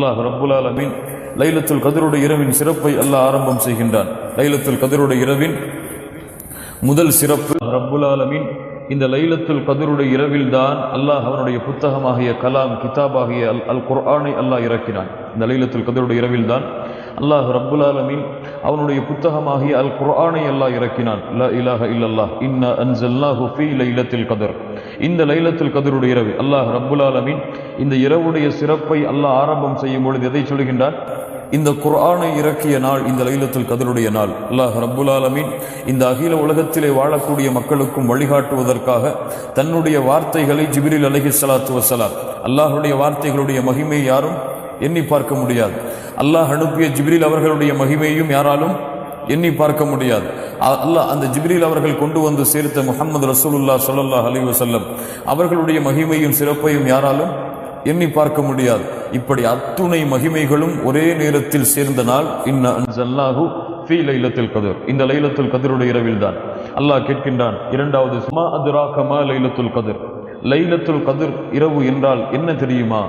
அல்லாஹ் ரப்புல் ஆலமீன். லைலத்துல் கதிருடைய இரவின் சிறப்பை அல்லாஹ் ஆரம்பம் செய்கின்றான். லைலத்துல் கதிருடைய இரவின் முதல் சிறப்பு ரப்புல் ஆலமீன். இந்த லைலத்துல் கதிருடைய இரவில் தான் அல்லாஹ் அவனுடைய புத்தகமாகிய கலாம் கிதாபாகிய அல் அல் குர்ஆனை அல்லாஹ் இறக்கினான். இந்த லைலத்துல் கதிருடைய இரவில் தான் அல்லாஹ் ரப்புல் ஆலமீன் அவனுடைய புத்தகமாகிய அல் குர்ஆனை அல்லாஹ் இறக்கினான். லா இலாஹ இல்லல்லாஹ். இன்ன அன்சல்னாஹு ஃபீ லைலத்தில் கதர். இந்த லைலத்தில் கதருடைய இரவு. அல்லாஹ் ரப்புல் ஆலமீன் இந்த இரவுடைய சிறப்பை அல்லாஹ் ஆரம்பம் செய்யும் பொழுது எதை சொல்கின்றான்? இந்த குர்ஆனை இறக்கிய நாள் இந்த லைலத்தில் கதருடைய நாள். அல்லாஹ் ரப்புல் ஆலமீன் இந்த அகில உலகத்திலே வாழக்கூடிய மக்களுக்கும் வழிகாட்டுவதற்காக தன்னுடைய வார்த்தைகளை ஜிபிரில் அலஹி சலாத்து வஸலாம் அல்லாஹுடைய வார்த்தைகளுடைய மகிமை யாரும் எண்ணி பார்க்க முடியாது. அல்லாஹ் அனுப்பிய ஜிப்ரில் அவர்களுடைய மகிமையும் யாராலும் எண்ணி பார்க்க முடியாது. அல்லாஹ் அந்த ஜிப்ரில் அவர்கள் கொண்டு வந்து சேர்த்த முகமது ரசூலுல்லா சொல்லல்லா அலி வசல்லம் அவர்களுடைய மகிமையும் சிறப்பையும் யாராலும் எண்ணி பார்க்க முடியாது. இப்படி அத்துணை மகிமைகளும் ஒரே நேரத்தில் சேர்ந்த நாள் இன்ன அன்சல்லாஹு ஃபீ லைலத்தில் கதிர். இந்த லைலத்துல் கதிருடைய இரவில் தான் அல்லாஹ் கேட்கின்றான் இரண்டாவது சுமா அதுரா கமா லைலத்துல் கதிர்? லைலத்துல் கதிர் இரவு என்றால் என்ன தெரியுமா?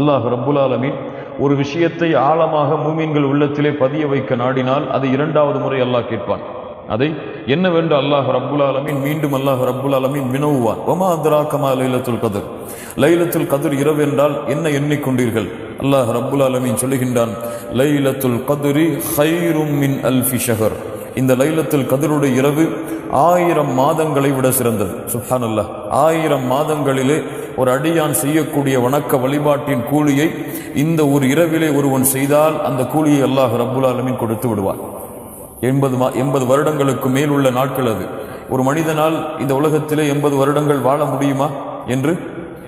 அல்லாஹ் ரபுல் ஆலமீன் ஒரு விஷயத்தை ஆழமாக மூமீன்கள் உள்ளத்திலே பதிய வைக்க நாடினால் அதை இரண்டாவது முறை அல்லாஹ் கேட்பான். அதை என்னவென்று அல்லாஹ் ரப்புல் ஆலமீன்? மீண்டும் அல்லாஹ் ரப்புல் ஆலமீன் வினவுவான். ஒமா அத்ராக்கமா லைலத்துல் கதிர்? லைலத்துல் கதிர் இரவு என்றால் என்ன எண்ணிக்கொண்டீர்கள்? அல்லாஹ் ரப்புல் ஆலமீன் சொல்லுகின்றான் லைலத்துல் கதிரி ஹைரும் மின் அல்ஃபி ஷஹர். இந்த லைலத்தில் கதிருடைய இரவு ஆயிரம் மாதங்களை விட சிறந்தது. சுப்ஹானல்லாஹ் ஆயிரம் மாதங்களிலே ஒரு அடியான் செய்யக்கூடிய வணக்க வழிபாட்டின் கூலியை இந்த ஒரு இரவிலே ஒருவன் செய்தால் அந்த கூலியை அல்லாஹ் ரப்புல் ஆலமின் கொடுத்து விடுவான். எண்பது மா எண்பது வருடங்களுக்கு மேல் உள்ள நாட்கள் அது. ஒரு மனிதனால் இந்த உலகத்திலே எண்பது வருடங்கள் வாழ முடியுமா என்று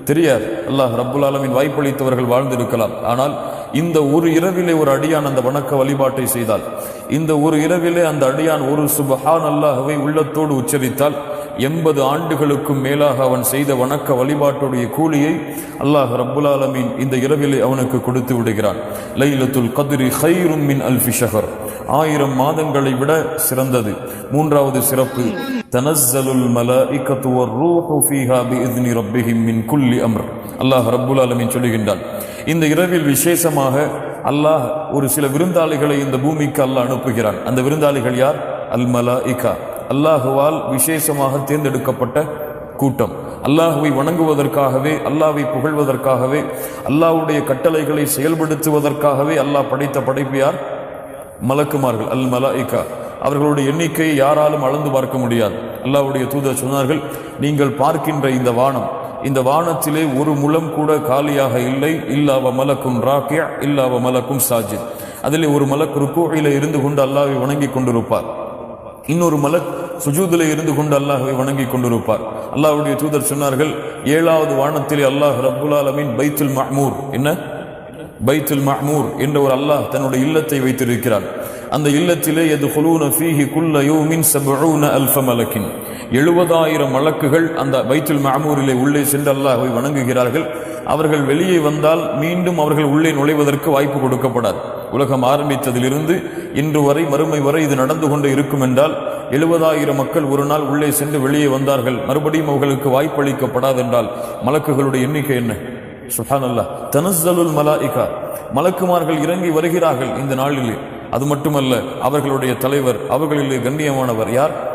தெரியாது. அல்லாஹ் ரப்புல் ஆலமின் வாய்ப்பளித்தவர்கள் வாழ்ந்திருக்கலாம். ஆனால் இந்த ஒரு இரவிலே ஒரு அடியான் அந்த வணக்க வழிபாட்டை செய்தால் இந்த ஒரு இரவிலே அந்த அடியான் ஒரு சுபஹான் அல்லாஹவை உள்ளத்தோடு உச்சரித்தால் எண்பது ஆண்டுகளுக்கும் மேலாக அவன் செய்த வணக்க வழிபாட்டுடைய கூலியை அல்லாஹ் ரபுல்லாலமீன் இந்த இரவிலே அவனுக்கு கொடுத்து விடுகிறான். லைலத்துல் கதிரி ஹைரும் மின் அல்ஃபி ஷஹர். ஆயிரம் மாதங்களை விட சிறந்தது. மூன்றாவது சிறப்பு தனஸ்ஸலுல் மலாஇகத்து வர்ரூஹு ஃபீஹா பிஇذن ரப்பிஹிம் மின் குல்லி அம்ர். அல்லாஹ் ரப்புல் ஆலமீன் சொல்லுகின்றான் இந்த இரவில் விசேஷமாக அல்லாஹ் ஒரு சில விருந்தாளிகளை இந்த பூமிக்கு அல்லாஹ் அனுப்புகிறான். அந்த விருந்தாளிகள் யார்? அல் மலாஇகா அல்லாஹுவால் விசேஷமாக தேர்ந்தெடுக்கப்பட்ட கூட்டம். அல்லாஹுவை வணங்குவதற்காகவே அல்லாஹை புகழ்வதற்காகவே அல்லாஹ்வுடைய கட்டளைகளை செயல்படுத்துவதற்காகவே அல்லாஹ் படைத்த படைப்பு யார்? மலக்குமார்கள் அல் மலாயிகா அவர்களுடைய எண்ணிக்கையை யாராலும் அளந்து பார்க்க முடியாது. அல்லாஹ்வுடைய தூதர் சொன்னார்கள் நீங்கள் பார்க்கின்ற இந்த வானம் இந்த வானத்திலே ஒரு முழம் கூட காலியாக இல்லை. இல்லாவ மலக்கும் ராக்கியா இல்லாவ மலக்கும் சாஜித். அதிலே ஒரு மலக் ருக்கோயில இருந்து கொண்டு அல்லாவை வணங்கி கொண்டிருப்பார். இன்னொரு மலக் சுஜூதில் இருந்து கொண்டு அல்லாஹை வணங்கி கொண்டிருப்பார். அல்லாஹ்வுடைய தூதர் சொன்னார்கள் ஏழாவது வானத்திலே அல்லாஹ் ரபுல் அலமின் பைத்துல் மஹ்மூர். என்ன? பைத்துல் மஹ்மூர் என்ற ஒரு அல்லாஹ் தன்னுடைய இல்லத்தை வைத்திருக்கிறார். அந்த இல்லத்திலே எது ஹுலூன ஃபீஹி குல்ல யௌமின் சபூன அல்ஃப மலக்கின். எழுபதாயிரம் மலக்குகள் அந்த பைத்துல் மஹமூரிலே உள்ளே சென்று அல்லாஹை வணங்குகிறார்கள். அவர்கள் வெளியே வந்தால் மீண்டும் அவர்கள் உள்ளே நுழைவதற்கு வாய்ப்பு கொடுக்கப்படாது. உலகம் ஆரம்பித்ததிலிருந்து இன்று வரை மறுமை வரை இது நடந்து கொண்டு இருக்கும் என்றால் எழுபதாயிரம் மக்கள் ஒரு நாள் உள்ளே சென்று வெளியே வந்தார்கள். மறுபடியும் அவர்களுக்கு வாய்ப்பளிக்கப்படாதென்றால் மலக்குகளுடைய எண்ணிக்கை என்ன? சுஹானல்லா தனஸ்ஸலுல் மலாயிகா மலக்குமார்கள் இறங்கி வருகிறார்கள் இந்த நாளிலே. அது மட்டுமல்ல அவர்களுடைய தலைவர் அவர்களிலே கண்ணியமானவர் யார்?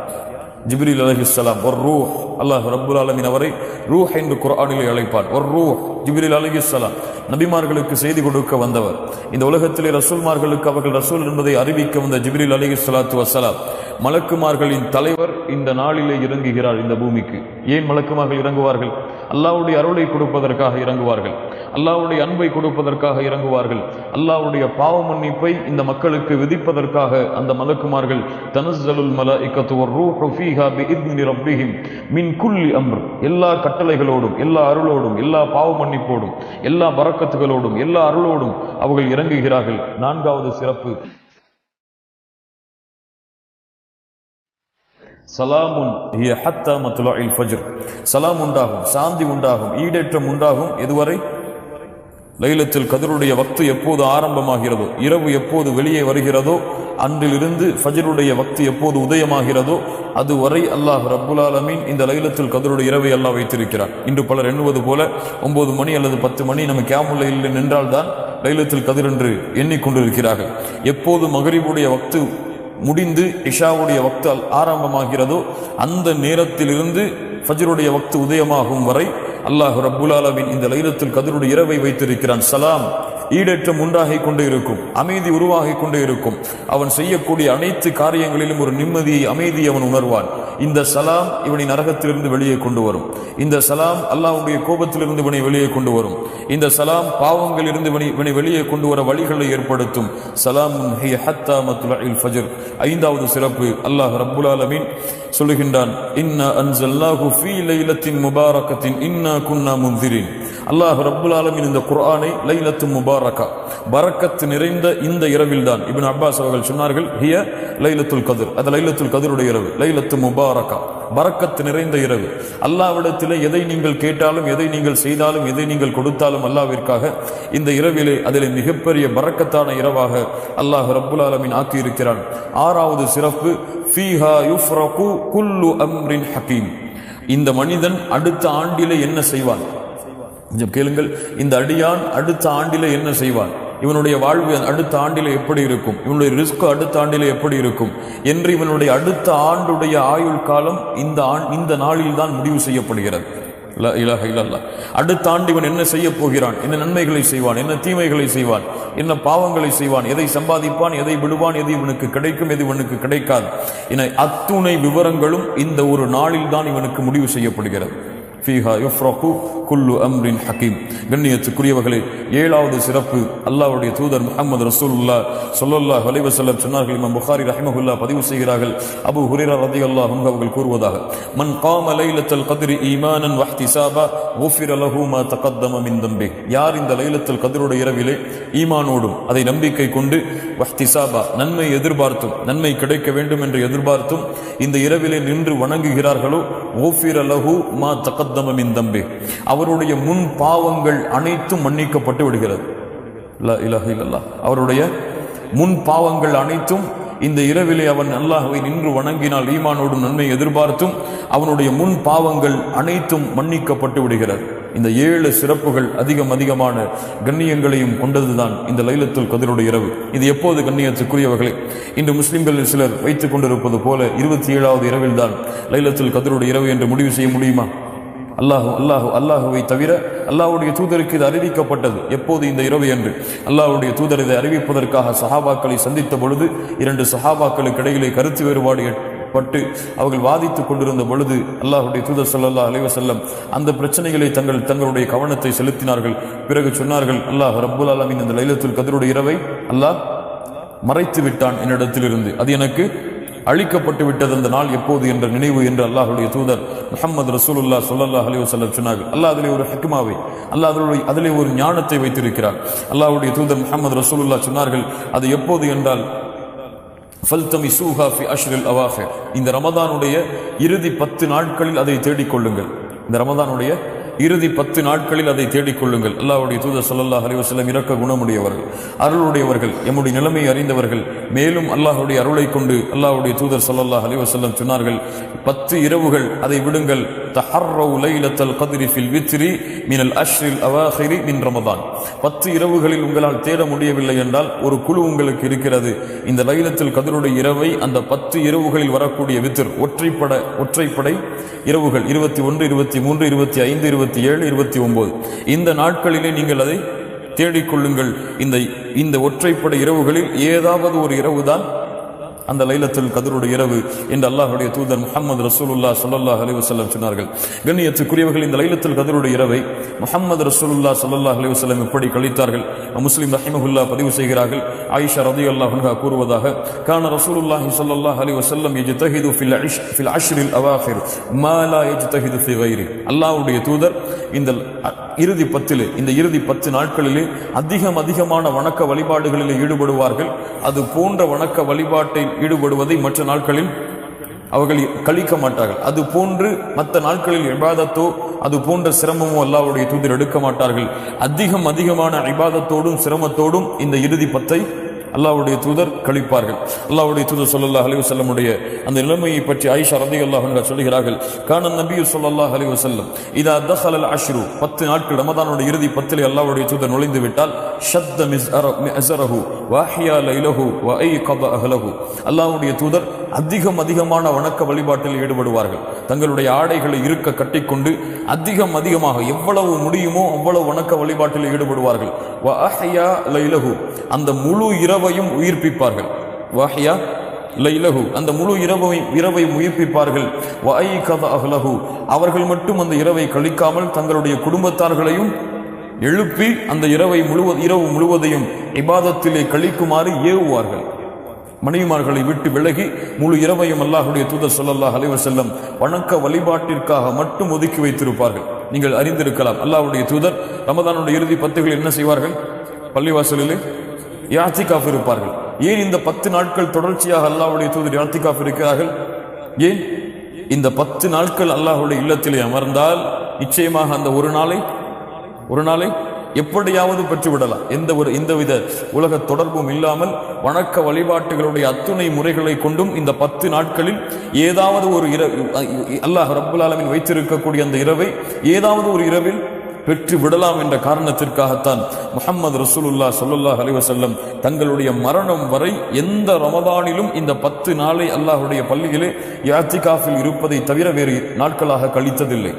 ஜிப்ரீல் அலைஹிஸ்ஸலாம் ஒரு ரூஹ் அல்லாஹ் ரபுல் அலமின் அவரை ரூஹ் என்று குரானில் அழைப்பார். ஒரு ரூஹ் ஜிப்ரீல் அலைஹிஸ்ஸலாம் நபிமார்களுக்கு செய்தி கொடுக்க வந்தவர். இந்த உலகத்திலே ரசூல்மார்களுக்கு அவர்கள் ரசூல் என்பதை அறிவிக்க வந்த ஜிப்ரீல் அலைஹிஸ்ஸலாத்து வசலாம் மலக்குமார்களின் தலைவர் இந்த நாளிலே இறங்குகிறார் இந்த பூமிக்கு. ஏன் மலக்குமார்கள் இறங்குவார்கள்? அல்லாஹ்வுடைய அருளை கொடுப்பதற்காக இறங்குவார்கள். அல்லாவுடைய அன்பை கொடுப்பதற்காக இறங்குவார்கள். அல்லாவுடைய பாவ மன்னிப்பை இந்த மக்களுக்கு விதிப்பதற்காக அந்த மலக்குமார்கள் தனசலுல் மல வர்ரூஹு மின் குல்லி அம்ர். எல்லா கட்டளைகளோடும் எல்லா அருளோடும் எல்லா பாவ மன்னிப்போடும் எல்லா பரக்கத்துகளோடும் எல்லா அருளோடும் அவர்கள் இறங்குகிறார்கள். நான்காவது சிறப்பு. சலாமுன் ஹிய ஹத்தா மத்துலாஇல் ஃபஜ்ர். சலாம் உண்டாகும் சாந்தி உண்டாகும் ஈடேற்றம் உண்டாகும் எதுவரை? லைலத்தில் கதிருடைய வக்து எப்போது ஆரம்பமாகிறதோ இரவு எப்போது வெளியே வருகிறதோ அன்றிலிருந்து ஃபஜருடைய வக்து எப்போது உதயமாகிறதோ அதுவரை அல்லாஹ் ரப்புல் ஆலமீன் இந்த லைலத்தில் கதிருடைய இரவை அல்லாஹ் வைத்திருக்கிறார். இன்று பலர் எண்ணுவது போல ஒன்பது மணி அல்லது பத்து மணி நம்ம கேமுல்ல இல்லை நின்றால்தான் லைலத்தில் கதிர் என்று எண்ணிக்கொண்டிருக்கிறார்கள். எப்போது மகரிபுடைய வக்து முடிந்து இஷாவுடைய வக்து ஆரம்பமாகிறதோ அந்த நேரத்திலிருந்து ஃபஜ்ருடைய வக்து உதயமாகும் வரை அல்லாஹ் ரப்புல் ஆலமின் இந்த லைலத்தில் கதிருடைய இரவை வைத்திருக்கிறான். சலாம். ஈடேற்றம் உண்டாகிக் கொண்டு இருக்கும் அமைதி உருவாகிக் கொண்டு இருக்கும் அவன் செய்யக்கூடிய அனைத்து காரியங்களிலும் ஒரு நிம்மதியை அமைதியை அவன் உணர்வான். இந்த சலாம் இவனை நரகத்திலிருந்து வெளியே கொண்டு வரும். இந்த சலாம் அல்லாவுடைய கோபத்திலிருந்து இவனை வெளியே கொண்டு வரும். இந்த சலாம் பாவங்கள் இருந்து இவனை வெளியே கொண்டு வர வழிகளை ஏற்படுத்தும். சலாம் ஹிய ஐந்தாவது சிறப்பு அல்லாஹ் ரப்புல் ஆலமீன் சொல்லுகின்றான் இன்ன அன்சல்லாஹு ஃபீ லைலத்தின் முபாரக்கத்தின் இன்னா குன்னா முந்திரின் அல்லாஹ் ரப்புல் ஆலமின் இந்த குர்ஆனை லைலத்து முபாரக்கா. பரக்கத்து நிறைந்த இந்த இரவில் தான் இபின் அப்பாஸ் அவர்கள் சொன்னார்கள் ஹிய லைலத்துல் கதிர். அது லைலத்துல் கதிருடைய இரவு. லைலத்து முபாரக்கா. பரக்கத்து நிறைந்த இரவு. அல்லாவிடத்திலே எதை நீங்கள் கேட்டாலும் எதை நீங்கள் செய்தாலும் எதை நீங்கள் கொடுத்தாலும் அல்லாவிற்காக இந்த இரவிலே அதிலே மிகப்பெரிய பரக்கத்தான இரவாக அல்லாஹ் ரப்புல் ஆலமின் ஆக்கியிருக்கிறான். ஆறாவது சிறப்பு ஃபீஹா யுஃப்ரகு குல்லு அம்ரின் ஹக்கீம் இந்த மனிதன் அடுத்த ஆண்டிலே என்ன செய்வான்? கொஞ்சம் கேளுங்கள். இந்த அடியான் அடுத்த ஆண்டில் என்ன செய்வான்? இவனுடைய வாழ்வு அடுத்த ஆண்டில் எப்படி இருக்கும்? இவனுடைய ரிஸ்க் அடுத்த ஆண்டிலே எப்படி இருக்கும்? என்று இவனுடைய அடுத்த ஆண்டுடைய ஆயுள் காலம் இந்த ஆண் இந்த நாளில் தான் முடிவு செய்யப்படுகிறது. லா இலாஹ அடுத்த ஆண்டு இவன் என்ன செய்ய போகிறான்? என்ன நன்மைகளை செய்வான்? என்ன தீமைகளை செய்வான்? என்ன பாவங்களை செய்வான்? எதை சம்பாதிப்பான்? எதை விடுவான்? எது இவனுக்கு கிடைக்கும்? எது இவனுக்கு கிடைக்காது? என அத்துணை விவரங்களும் இந்த ஒரு நாளில் தான் இவனுக்கு முடிவு செய்யப்படுகிறது. ஃபீஹா யுஃப்ரஹு குல்லு அம்ரின் ஹக்கீம் கண்ணியத்துக்குரியவர்களே ஏழாவது சிறப்பு அல்லாவுடைய தூதர் முகமது ரசூல்லா ஸல்லல்லாஹு ஹலிவசல்லம் சொன்னார்கள். இமாம் புகாரி ரஹ்மஹுல்லாஹ் பதிவு செய்கிறார்கள். அபு ஹுரைரா ரலியல்லாஹு அன்ஹு அவர்கள் கூறுவதாக மன் காம லைலத்தல் கதிரி ஈமானன் வஹ்தி சாபா லஹு மா தகத்தம மின் தம்பி. யார் இந்த லைலத்துல் கதிரோட இரவிலே ஈமானோடும் அதை நம்பிக்கை கொண்டு வஹ்திசாபா நன்மை எதிர்பார்த்தும் நன்மை கிடைக்க வேண்டும் என்று எதிர்பார்த்தும் இந்த இரவிலே நின்று வணங்குகிறார்களோ ஓஃபிர அலஹூ மா தகத்தம மின் தம்பி. அவருடைய முன் பாவங்கள் அனைத்தும் மன்னிக்கப்பட்டு விடுகிறது. அவருடைய முன் பாவங்கள் அனைத்தும் இந்த இரவிலே அவன் அல்லாஹ்வை நின்று வணங்கினால் ஈமானோடு நன்மை எதிர்பார்த்தும் அவனுடைய முன் பாவங்கள் அனைத்தும் மன்னிக்கப்பட்டு விடுகிறது. இந்த ஏழு சிறப்புகள் அதிகம் அதிகமான கண்ணியங்களையும் கொண்டதுதான் இந்த லைலத்துல் கதிரோடு இரவு. இது எப்போது கண்ணியத்துக்குரியவர்களே? இன்று முஸ்லிம்களில் சிலர் வைத்துக் கொண்டிருப்பது போல இருபத்தி ஏழாவது இரவில்தான் லைலத்துல் கதிருடைய இரவு என்று முடிவு செய்ய முடியுமா? அல்லாஹு அல்லாஹு அல்லாஹுவை தவிர அல்லாஹுடைய தூதருக்கு இது அறிவிக்கப்பட்டது. எப்போது இந்த இரவு என்று? அல்லாஹுடைய தூதர் இதை அறிவிப்பதற்காக சஹாபாக்களை சந்தித்த பொழுது இரண்டு சஹாபாக்களுக்கு இடையிலே கருத்து வேறுபாடு பட்டு அவர்கள் வாதித்துக் கொண்டிருந்த பொழுது அல்லாஹுடைய தூதர் ஸல்லல்லாஹு அலைவசல்லம் அந்த பிரச்சனைகளை தங்கள் தங்களுடைய கவனத்தை செலுத்தினார்கள். பிறகு சொன்னார்கள் அல்லாஹ் ரப்புல் அலமின் இந்த லைலத்துல் கத்ருடைய இரவை அல்லாஹ் மறைத்து விட்டான் என்னிடத்திலிருந்து. அது எனக்கு அழிக்கப்பட்டு விட்டது அந்த நாள் எப்போது என்ற நினைவு என்று அல்லாஹுடைய தூதர் முகமது ரசூலுல்லா ஸல்லல்லாஹு அலி வசல்லம் சொன்னார்கள். அல்லாஹ் அதிலே ஒரு ஹக்குமாவை அல்லாஹ் அதிலே அதிலே ஒரு ஞானத்தை வைத்திருக்கிறார். அல்லாஹ்வுடைய தூதர் முகமது ரசூலுல்லா சொன்னார்கள் அது எப்போது என்றால் ஃபல்தமி சூஹாஃபி அஷ்ரில் அவாஃபே இந்த ரமதானுடைய இறுதி பத்து நாட்களில் அதை தேடிக்கொள்ளுங்கள் இந்த ரமதானுடைய இறுதி பத்து நாட்களில் அதை தேடிக்கொள்ளுங்கள் அல்லாவுடைய தூதர் சல்லல்லா அலிவசலம் இறக்க குணமுடையவர்கள் அருளுடையவர்கள் எம்முடைய நிலைமையை அறிந்தவர்கள் மேலும் அல்லாஹ்வுடைய அருளை கொண்டு அல்லாஹ்வுடைய தூதர் சல்லல்லா அலிவசல்லம் சொன்னார்கள் பத்து இரவுகள் அதை விடுங்கள் தஹர்ரவு லைலத்தல் கதிரி ஃபில் வித்ரி மினல் அஷ்ரில் அவாஹிரி மின் ரமதான் பத்து இரவுகளில் உங்களால் தேட முடியவில்லை என்றால் ஒரு குழு உங்களுக்கு இருக்கிறது. இந்த லைலத்தில் கதிருடைய இரவை அந்த பத்து இரவுகளில் வரக்கூடிய வித்திர் ஒற்றைப்பட ஒற்றைப்படை இரவுகள் இருபத்தி ஒன்று இருபத்தி மூன்று இருபத்தி ஐந்து இருபத்தி ஏழு இருபத்தி ஒன்பது இந்த நாட்களிலே நீங்கள் அதை தேடிக்கொள்ளுங்கள். இந்த இந்த ஒற்றைப்படை இரவுகளில் ஏதாவது ஒரு இரவுதான் அந்த லைலத்தில் கதருடைய இரவு என்று அல்லாஹுடைய தூதர் முகமது ரசூலுல்லாஹ் ஸல்லல்லாஹு அலைஹி வஸல்லம் சொன்னார்கள். கண்ணியத்துக்குரியவர்கள் இந்த லைலத்தில் கதருடைய இரவை முகமது ரசூலுல்லா ஸல்லல்லாஹு அலைஹி வஸல்லம் எப்படி கழித்தார்கள்? முஸ்லீம் ரஹிமஹுல்லா பதிவு செய்கிறார்கள். ஆயிஷா ரதி அன்ஹா கூறுவதாக கான ரசூலுல்லாஹி ஸல்லல்லாஹு அலைஹி வஸல்லம் யஜ்தஹிது ஃபில் அஷ் ஃபில் அஷ்ரில் அவாஃபிர் மாலா லா யஜ்தஹிது ஃபி கைரி அல்லாஹ்வுடைய தூதர் இந்த இறுதி பத்திலே இந்த இறுதி பத்து நாட்களிலே அதிகம் அதிகமான வணக்க வழிபாடுகளில் ஈடுபடுவார்கள். அது போன்ற வணக்க வழிபாட்டில் ஈடுபடுவதை மற்ற நாட்களில் அவர்கள் கழிக்க மாட்டார்கள். அது போன்று மற்ற நாட்களில் இபாதத்தோ அது போன்ற சிரமமோ அல்லாவுடைய தூதர் எடுக்க மாட்டார்கள். அதிகம் அதிகமான இபாதத்தோடும் சிரமத்தோடும் இந்த இறுதி பத்தை அல்லாவுடைய தூதர் கழிப்பார்கள். அல்லாவுடைய தூதர் சொல்லல்லா அலி வசல்லமுடைய அந்த நிலைமையை பற்றி ஆயிஷா ரதி அல்லாஹ் சொல்கிறார்கள் கான நபி ஸல்லல்லாஹு அலி வசல்லம் இதா தഖல அல் அஷ்ரு 10 நாட்கள் ரமதானுடைய இறுதி பத்திலே அல்லாவுடைய தூதர் நுழைந்து விட்டால் ஷத்த மிஸ் மிஸ்அரஹு வாஹியா லைலஹு வ ஐ கப அஹலஹு அல்லாவுடைய தூதர் அதிகம் அதிகமான வணக்க வழிபாட்டில் ஈடுபடுவார்கள். தங்களுடைய ஆடைகளை இருக்க கட்டிக்கொண்டு அதிகம் அதிகமாக எவ்வளவு முடியுமோ அவ்வளவு வணக்க வழிபாட்டில் ஈடுபடுவார்கள். வ லைலஹு. அந்த முழு இரவையும் உயிர்ப்பிப்பார்கள். வஹ்யா லைலஹு. அந்த முழு இரவை இரவை உயிர்ப்பிப்பார்கள். வஐ கத அஹ்லஹு. அவர்கள் மட்டும் அந்த இரவை கழிக்காமல் தங்களுடைய குடும்பத்தார்களையும் எழுப்பி அந்த இரவை முழுவ இரவு முழுவதையும் இபாதத்திலே கழிக்குமாறு ஏவுவார்கள். மனைவிமார்களை விட்டு விலகி முழு இரவையும் அல்லாஹுடைய தூதர் ஸல்லல்லாஹு அலைவர் செல்லம் வணக்க வழிபாட்டிற்காக மட்டும் ஒதுக்கி வைத்திருப்பார்கள். நீங்கள் அறிந்திருக்கலாம். அல்லாஹுடைய தூதர் ரமதானுடைய இறுதி பத்துகள் என்ன செய்வார்கள்? பள்ளிவாசலிலே யாத்திகாஃப் இருப்பார்கள். ஏன் இந்த பத்து நாட்கள் தொடர்ச்சியாக அல்லாஹுடைய தூதர் யாத்திகாஃப் இருக்கிறார்கள்? ஏன்? இந்த பத்து நாட்கள் அல்லாஹுடைய இல்லத்திலே அமர்ந்தால் நிச்சயமாக அந்த ஒரு நாளை ஒரு நாளை எப்படியாவது பெற்றுவிடலாம். எந்த ஒரு எந்தவித உலக தொடர்பும் இல்லாமல் வணக்க வழிபாட்டுகளுடைய அத்துணை முறைகளை கொண்டும் இந்த பத்து நாட்களில் ஏதாவது ஒரு இரவு அல்லாஹ் ரப்புல் ஆலமீன் வைத்திருக்கக்கூடிய அந்த இரவை ஏதாவது ஒரு இரவில் பெற்று விடலாம் என்ற காரணத்திற்காகத்தான் முகமது ரசூலுல்லா சொல்லுல்லாஹ் அலிவசல்லம் தங்களுடைய மரணம் வரை எந்த ரமதானிலும் இந்த பத்து நாளை அல்லாஹுடைய பள்ளியிலே யாத்திகாஃபில் இருப்பதை தவிர வேறு நாட்களாக கழித்ததில்லை.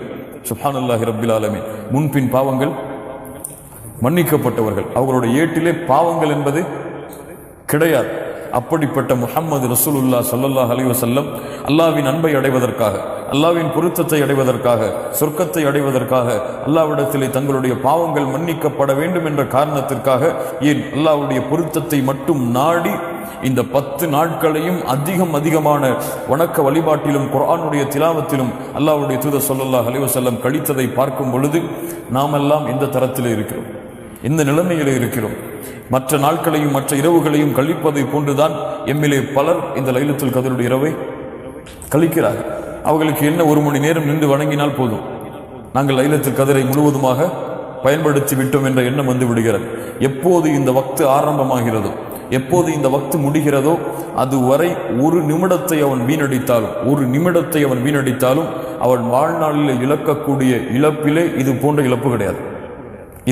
சுப்ஹானல்லாஹி ரப்பில் முன்பின் பாவங்கள் மன்னிக்கப்பட்டவர்கள். அவர்களுடைய ஏட்டிலே பாவங்கள் என்பது கிடையாது. அப்படிப்பட்ட முஹம்மது ரசூலுல்லா சல்லல்லாஹ் அலி வசல்லம் அல்லாவின் அன்பை அடைவதற்காக அல்லாவின் பொருத்தத்தை அடைவதற்காக சொர்க்கத்தை அடைவதற்காக அல்லாவிடத்திலே தங்களுடைய பாவங்கள் மன்னிக்கப்பட வேண்டும் என்ற காரணத்திற்காக ஏன் அல்லாஹ்வுடைய பொருத்தத்தை மட்டும் நாடி இந்த பத்து நாட்களையும் அதிகம் அதிகமான வணக்க வழிபாட்டிலும் குரானுடைய திலாவத்திலும் அல்லாவுடைய தூத சொல்லல்லா அலிவசல்லம் கழித்ததை பார்க்கும் பொழுது நாமெல்லாம் எந்த தரத்திலே இருக்கிறோம். இந்த நிலைமையில் இருக்கிறோம். மற்ற நாட்களையும் மற்ற இரவுகளையும் கழிப்பதை போன்றுதான் எம்மிலே பலர் இந்த லைலத்துல் கதருடைய இரவை கழிக்கிறார்கள். அவர்களுக்கு என்ன ஒரு மணி நேரம் நின்று வணங்கினால் போதும். நாங்கள் லைலத்தில் கதிரை முழுவதுமாக பயன்படுத்தி விட்டோம் என்ற எண்ணம் வந்து விடுகிறது. எப்போது இந்த வக்து ஆரம்பமாகிறதோ எப்போது இந்த வக்து முடிகிறதோ அதுவரை ஒரு நிமிடத்தை அவன் வீணடித்தாலும் ஒரு நிமிடத்தை அவன் வீணடித்தாலும் அவன் வாழ்நாளில் இழக்கக்கூடிய இழப்பிலே இது போன்ற இழப்பு கிடையாது.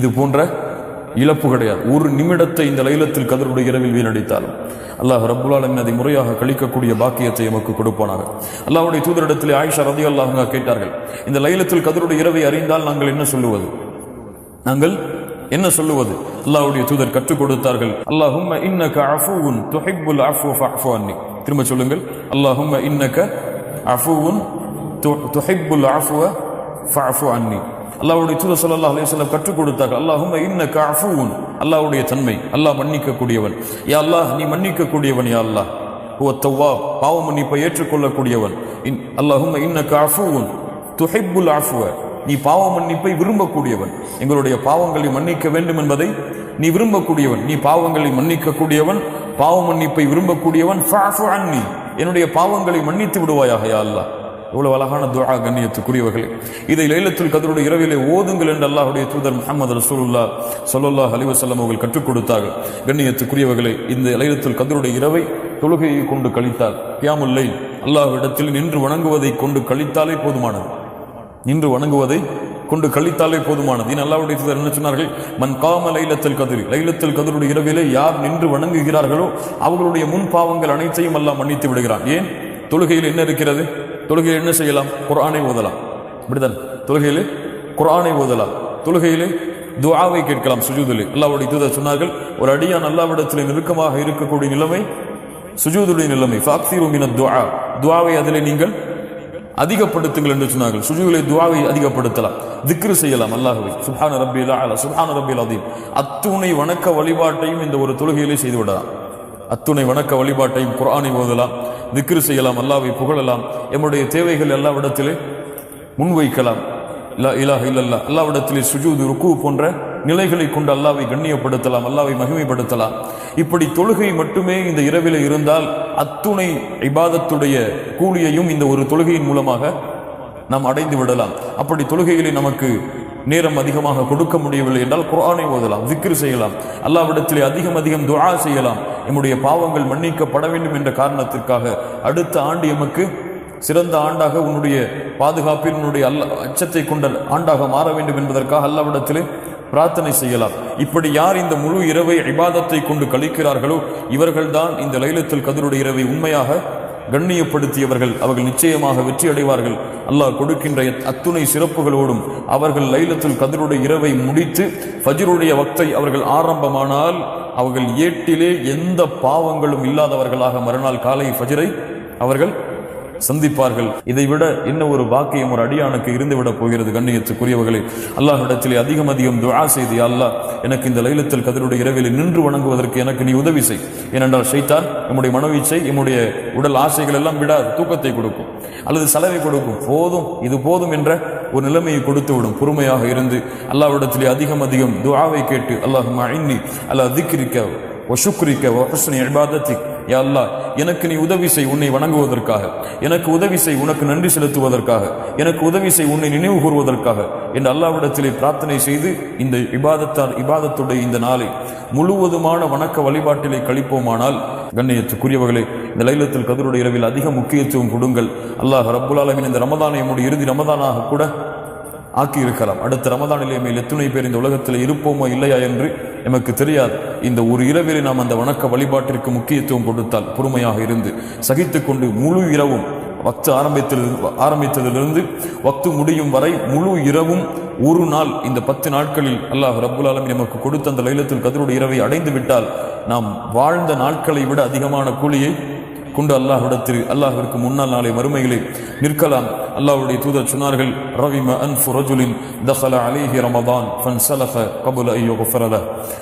இது போன்ற இழப்பு கிடையாது. ஒரு நிமிடத்தை இந்த லைலத்தில் கதருடைய இரவில் வீணடித்தாலும். அல்லாஹ் ரப்புல் அதை முறையாக கழிக்கக்கூடிய பாக்கியத்தை எமக்கு கொடுப்பானாக. அல்லாஹுடைய தூதரிடத்தில் ஆயிஷா ரதி அல்லாஹங்க கேட்டார்கள் இந்த லைலத்தில் கதருடைய இரவை அறிந்தால் நாங்கள் என்ன சொல்லுவது? நாங்கள் என்ன சொல்லுவது? அல்லாஹ்வுடைய தூதர் கற்றுக் கொடுத்தார்கள் அல்லாஹும் இன்னக அஃபூவுன் துஹிப்புல் அஃபு ஃபஅஃபு அன்னி. திரும்ப சொல்லுங்கள் அல்லாஹும் இன்னக அஃபூவுன் துஹிப்புல் அஃபுவ ஃபஃபு அன்னி. அல்லாவுடைய தூதர் ஸல்லல்லாஹு அலையம் கற்றுக் கொடுத்தார்கள். அல்லாஹும் இன்ன அஃபூவுன் அல்லாவுடைய தன்மை. அல்லாஹ் மன்னிக்கக்கூடியவன். யா அல்லாஹ் நீ மன்னிக்கக்கூடியவன் யா அல்லாஹ். ஓ தவ்வா பாவ மன்னிப்பை ஏற்றுக்கொள்ளக்கூடியவன். இன் அல்லாஹும் இன்ன அஃபூவுன் துஹிப்புல் ஆஃபுவ நீ பாவ மன்னிப்பை விரும்பக்கூடியவன். எங்களுடைய பாவங்களை மன்னிக்க வேண்டும் என்பதை நீ விரும்பக்கூடியவன். நீ பாவங்களை மன்னிக்கக்கூடியவன். பாவ மன்னிப்பை விரும்பக்கூடியவன். என்னுடைய பாவங்களை மன்னித்து விடுவாயாக யா அல்லாஹ். இவ்வளவு அழகான துவா கண்ணியத்துக்குரியவர்களே. இதை லைலத்துல் கதருடைய இரவிலே ஓதுங்கள் என்று அல்லாஹுடைய தூதர் முகமது ரசூலுல்லா சொல்லுல்லா அலைஹி அவர்கள் கற்றுக் கொடுத்தார்கள். கண்ணியத்துக்குரியவர்களே இந்த லைலத்துல் கதருடைய இரவை தொழுகையை கொண்டு கழித்தார் கியாமுல்லை அல்லாஹ்விடத்தில் நின்று வணங்குவதை கொண்டு கழித்தாலே போதுமானது. நின்று வணங்குவதை கொண்டு கழித்தாலே போதுமானது. இன் அல்லாவுடைய தூதர் என்ன சொன்னார்கள்? மன் காம லைலத்தில் கதிரி. லைலத்தில் கதிருடைய இரவிலே யார் நின்று வணங்குகிறார்களோ அவர்களுடைய முன் பாவங்கள் அனைத்தையும் அல்லாஹ் மன்னித்து விடுகிறான். ஏன்? தொழுகையில் என்ன இருக்கிறது? தொழுகையில் என்ன செய்யலாம்? குரானை ஓதலாம். இப்படிதான் தொழுகையிலே குரானை ஓதலாம். தொழுகையிலே துவாவை கேட்கலாம் சுஜூதிலே. அல்லாவுடைய தூதர் சொன்னார்கள் ஒரு அடியான் அல்லாவிடத்தில் நெருக்கமாக இருக்கக்கூடிய நிலைமை சுஜூதுடைய நிலைமை. ஃபாக்ஸிரு ரூமின துவா துவாவை அதிலே நீங்கள் அதிகப்படுத்துங்கள் என்று சொன்னார்கள். சுஜூலை துவாவை அதிகப்படுத்தலாம். திக்ரு செய்யலாம் அல்லாஹ்வை. சுப்ஹான ரப்பில் அலா சுப்ஹான ரப்பில் அதீம் அத்துணை வணக்க வழிபாட்டையும் இந்த ஒரு தொழுகையிலே செய்து விடலாம். அத்துணை வணக்க வழிபாட்டையும் குரானை ஓதலாம் திக்ரு செய்யலாம் அல்லாவை புகழலாம் எம்முடைய தேவைகள் எல்லாவிடத்திலே முன்வைக்கலாம். இல்லா இலாக இல்லல்லா. அல்லாவிடத்திலே சுஜூது ருக்கு போன்ற நிலைகளை கொண்டு அல்லாவை கண்ணியப்படுத்தலாம் அல்லாவை மகிமைப்படுத்தலாம். இப்படி தொழுகை மட்டுமே இந்த இரவில் இருந்தால் அத்துணை இபாதத்துடைய கூலியையும் இந்த ஒரு தொழுகையின் மூலமாக நாம் அடைந்து விடலாம். அப்படி தொழுகையிலே நமக்கு நேரம் அதிகமாக கொடுக்க முடியவில்லை என்றால் குரானை ஓதலாம் விக்ரு செய்யலாம். அல்லாவிடத்திலே அதிகம் அதிகம் துஆ செய்யலாம். எம்முடைய பாவங்கள் மன்னிக்கப்பட வேண்டும் என்ற காரணத்திற்காக அடுத்த ஆண்டு எமக்கு சிறந்த ஆண்டாக உன்னுடைய பாதுகாப்பில் உன்னுடைய அல்ல அச்சத்தை கொண்ட ஆண்டாக மாற வேண்டும் என்பதற்காக அல்லாவிடத்திலே பிரார்த்தனை செய்யலாம். இப்படி யார் இந்த முழு இரவை இபாதத்தை கொண்டு கழிக்கிறார்களோ இவர்கள்தான் இந்த லைலத்தில் கதிருடைய இரவை உண்மையாக கண்ணியப்படுத்தியவர்கள் அவர்கள் நிச்சயமாக வெற்றி அடைவார்கள் அல்லாஹ் கொடுக்கின்ற அத்துணை சிறப்புகளோடும் அவர்கள் லைலத்தில் கதிருடைய இரவை முடித்து ஃபஜ்ருடைய வக்தை அவர்கள் ஆரம்பமானால் அவர்கள் ஏட்டிலே எந்த பாவங்களும் இல்லாதவர்களாக மறுநாள் காலை ஃபஜ்ரை அவர்கள் சந்திப்பார்கள். இதை விட என்ன ஒரு வாக்கியம் ஒரு அடியானுக்கு இருந்துவிட போகிறது? கண்ணியத்துக்குரியவர்களே அல்லாஹிடத்திலே அதிகம் அதிகம் துவா செய்து "யா அல்லாஹ் எனக்கு இந்த லைலத்தில் கதிரோட இரவில் நின்று வணங்குவதற்கு எனக்கு நீ உதவி செய். ஏனென்றால் செய்தார் நம்முடைய மனவீச்சை நம்முடைய உடல் ஆசைகள் எல்லாம் விடாது தூக்கத்தை கொடுக்கும். அல்லது செலவை கொடுக்கும். போதும் இது போதும் என்ற ஒரு நிலைமையை கொடுத்து விடும் பொறுமையாக இருந்து அல்லாஹ்விடத்திலே அதிகம் அதிகம் துவாவை கேட்டு அல்லாஹ் அல்லாஹ் அலா திக்ரிக்க வசுக்ரிக்க வஹஸ்னி இபாதத்திக். யா அல்லாஹ் எனக்கு நீ உதவி செய் உன்னை வணங்குவதற்காக. எனக்கு உதவி செய் உனக்கு நன்றி செலுத்துவதற்காக. எனக்கு உதவி செய் உன்னை நினைவு கூறுவதற்காக. என்று அல்லாவிடத்திலே பிரார்த்தனை செய்து இந்த இபாதத்தால் இபாதத்துடைய இந்த நாளை முழுவதுமான வணக்க வழிபாட்டிலே கழிப்போமானால் கண்ணியத்துக்குரியவர்களே இந்த லைலத்தில் கதருடைய இரவில் அதிக முக்கியத்துவம் கொடுங்கள். அல்லாஹ் ரப்புல் ஆலமின் இந்த ரமதானை நம்முடைய இறுதி ரமதானாக கூட ஆக்கி இருக்கலாம் அடுத்த ரமதானிலே மேல் எத்துணை பேர் இந்த உலகத்தில் இருப்போமோ இல்லையா என்று எமக்கு தெரியாது. இந்த ஒரு இரவிலே நாம் அந்த வணக்க வழிபாட்டிற்கு முக்கியத்துவம் கொடுத்தால் பொறுமையாக இருந்து சகித்து கொண்டு முழு இரவும் வக்து ஆரம்பித்தது ஆரம்பித்ததிலிருந்து வக்து முடியும் வரை முழு இரவும் ஒரு நாள் இந்த பத்து நாட்களில் அல்லாஹ் ரபுல் ஆலமி நமக்கு கொடுத்த அந்த லைலத்தில் கதிரோடு இரவை அடைந்து விட்டால் நாம் வாழ்ந்த நாட்களை விட அதிகமான கூலியை கொண்டு அல்லாஹ்விடத்தில் அல்லாஹிற்கு முன்னால் நாளை மறுமைகளை நிற்கலாம். அல்லாஹ்வுடைய தூதர் சொன்னார்கள் ரவிம அன் ஃபுரஜுலின் தஹல அலைஹி ரமதான் ஃபன்சலஃப கபுல ஐயோ குஃபரல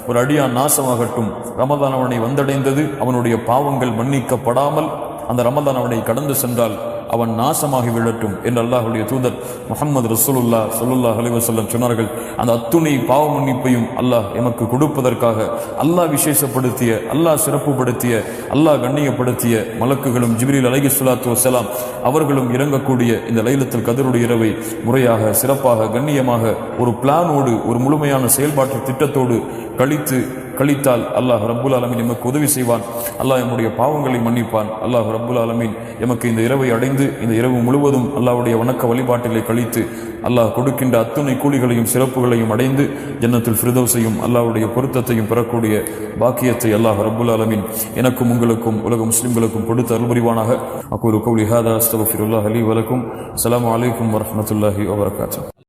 ஒரு அடியான் நாசமாகட்டும் ரமதான் அவனை வந்தடைந்தது அவனுடைய பாவங்கள் மன்னிக்கப்படாமல் அந்த ரமதான் அவனை கடந்து சென்றால் அவன் நாசமாகி விழட்டும் என்று அல்லாஹுடைய தூதர் முகமது ரசூலுல்லா சொல்லுல்லா அலிவசல்லம் சொன்னார்கள். அந்த அத்துணை பாவ மன்னிப்பையும் அல்லாஹ் எமக்கு கொடுப்பதற்காக அல்லாஹ் விசேஷப்படுத்திய அல்லாஹ் சிறப்புப்படுத்திய அல்லாஹ் கண்ணியப்படுத்திய மலக்குகளும் ஜிப்ரீல் அலகி சுலாத்து வசலாம் அவர்களும் இறங்கக்கூடிய இந்த லைலத்தில் கதருடைய இரவை முறையாக சிறப்பாக கண்ணியமாக ஒரு பிளானோடு ஒரு முழுமையான செயல்பாட்டு திட்டத்தோடு கழித்து கழித்தால் அல்லாஹ் ரப்புல் அலமின் எமக்கு உதவி செய்வான். அல்லாஹ் எம்முடைய பாவங்களை மன்னிப்பான். அல்லாஹ் ரப்புல் ஆலமின் எமக்கு இந்த இரவை அடைந்து இந்த இரவு முழுவதும் அல்லாஹுடைய வணக்க வழிபாட்டிலே கழித்து அல்லாஹ் கொடுக்கின்ற அத்துணை கூலிகளையும் சிறப்புகளையும் அடைந்து ஜன்னத்தில் ஃபிரதோசையும் அல்லாஹுடைய பொருத்தத்தையும் பெறக்கூடிய பாக்கியத்தை அல்லாஹ் ரப்புல் அலமின் எனக்கும் உங்களுக்கும் உலக முஸ்லிம்களுக்கும் கொடுத்து அருள்புரிவானாக அக்கூறு கௌலி ஹாதா அஸ்தகுஃபிருல்லாஹ் அலி வலக்கும். அலாம் அலைக்கும் வரமத்துல்லாஹி வபரகாத்துஹு.